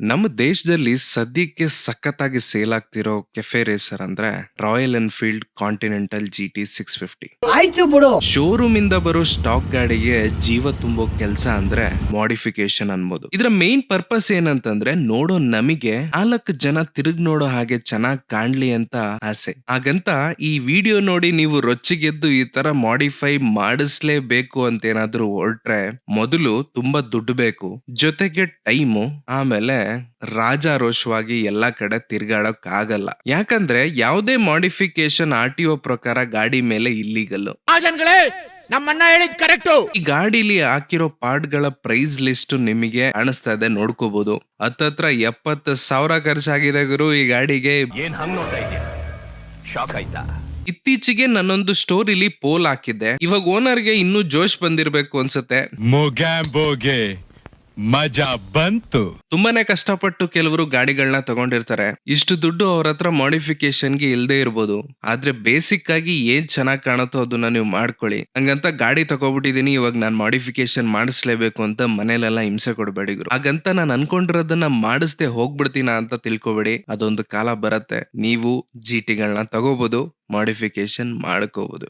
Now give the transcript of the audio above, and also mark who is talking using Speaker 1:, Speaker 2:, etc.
Speaker 1: ನಮ್ಮ ದೇಶದಲ್ಲಿ ಸದ್ಯಕ್ಕೆ ಸಖತ್ತಾಗಿ ಸೇಲ್ ಆಗ್ತಿರೋ ಕೆಫೆ ರೇಸರ್ ಅಂದ್ರೆ Royal Enfield Continental G T six fifty
Speaker 2: ಆಯ್ತು ಬಿಡು.
Speaker 1: ಶೋರೂಮ್ ಇಂದ ಬರೋ ಸ್ಟಾಕ್ ಗಾಡಿಗೆ ಜೀವ ತುಂಬೋ ಕೆಲಸ ಅಂದ್ರೆ ಮಾಡಿಫಿಕೇಶನ್ ಅನ್ಬೋದು. ಇದರ ಮೇನ್ ಪರ್ಪಸ್ ಏನಂತಂದ್ರೆ ನೋಡೋ ನಮಗೆ ನಾಲ್ಕು ಜನ ತಿರುಗ್ ನೋಡೋ ಹಾಗೆ ಚೆನ್ನಾಗ್ ಕಾಣ್ಲಿ ಅಂತ ಆಸೆ. ಹಾಗಂತ ಈ ವಿಡಿಯೋ ನೋಡಿ ನೀವು ರೊಚ್ಚಿಗೆದ್ದು ಈ ತರ ಮಾಡಿಫೈ ಮಾಡಿಸ್ಲೇಬೇಕು ಅಂತ ಏನಾದ್ರೂ ಹೊರಟ್ರೆ ಮೊದಲು ತುಂಬಾ ದುಡ್ಡು ಬೇಕು. ಜೊತೆಗೆ ಟೈಮು ಆಮೇಲೆ ರಾಜಾರೋಷವಾಗಿ ಎಲ್ಲಾ ಕಡೆ ತಿರ್ಗಾಡಕ್ ಆಗಲ್ಲ ಯಾಕಂದ್ರೆ ಯಾವುದೇ ಮಾಡಿಫಿಕೇಶನ್ ಆರ್ ಟಿ ಒ ಪ್ರಕಾರ ಗಾಡಿ ಮೇಲೆ ಇಲ್ಲಿಗಲ್ಲು
Speaker 3: ನಮ್ಮನ್ನ ನಮ್ಮಣ್ಣ ಹೇಳಿದ್ ಕರೆಕ್ಟ್
Speaker 1: ಈ ಗಾಡಿಲಿ ಹಾಕಿರೋ ಪಾರ್ಟ್ಗಳ ಪ್ರೈಸ್ ಲಿಸ್ಟ್ ನಿಮಗೆ ಕಾಣಿಸ್ತಾ ಇದೆ ನೋಡ್ಕೋಬಹುದು ಹತ್ತತ್ರ ಎಪ್ಪತ್ತು ಸಾವಿರ ಖರ್ಚಾಗಿದೆ ಗುರು ಈ ಗಾಡಿಗೆ.
Speaker 4: ಏನ್ ಹಂಗ್ ನೋಡ್ತಾ ಇದೆಯಾ ಶಾಕ್ ಆಯ್ತಾ?
Speaker 1: ಇತ್ತೀಚೆಗೆ ನನ್ನೊಂದು ಸ್ಟೋರಿಲಿ ಪೋಲ್ ಹಾಕಿದ್ದೆ. ಇವಾಗ ಓನರ್ಗೆ ಇನ್ನೂ ಜೋಶ್ ಬಂದಿರ್ಬೇಕು ಅನ್ಸುತ್ತೆ.
Speaker 5: ಮಜಾ ಬಂತು.
Speaker 1: ತುಂಬಾನೇ ಕಷ್ಟಪಟ್ಟು ಕೆಲವರು ಗಾಡಿಗಳನ್ನ ತಗೊಂಡಿರ್ತಾರೆ. ಇಷ್ಟು ದುಡ್ಡು ಅವ್ರ ಹತ್ರ ಮಾಡಿಫಿಕೇಶನ್ಗೆ ಇಲ್ದೇ ಇರ್ಬೋದು. ಆದ್ರೆ ಬೇಸಿಕ್ ಆಗಿ ಏನ್ ಚೆನ್ನಾಗ್ ಕಾಣುತ್ತೋ ಅದನ್ನ ನೀವು ಮಾಡ್ಕೊಳ್ಳಿ. ಹಂಗಂತ ಗಾಡಿ ತಗೋಬಿಟ್ಟಿದೀನಿ, ಇವಾಗ ನಾನ್ ಮಾಡಿಫಿಕೇಶನ್ ಮಾಡಿಸ್ಲೇಬೇಕು ಅಂತ ಮನೇಲೆಲ್ಲ ಹಿಂಸೆ ಕೊಡಬೇಡಿ ಹಾಗಂತ ನಾನು ಅನ್ಕೊಂಡಿರೋದನ್ನ ಮಾಡಿಸ್ದೆ ಹೋಗ್ಬಿಡ್ತೀನ ಅಂತ ತಿಳ್ಕೊಬೇಡಿ. ಅದೊಂದು ಕಾಲ ಬರತ್ತೆ. ನೀವು ಜಿ ಟಿಗಳನ್ನ ತಗೋಬಹುದು ಮಾಡಿಫಿಕೇಶನ್ ಮಾಡ್ಕೋಬಹುದು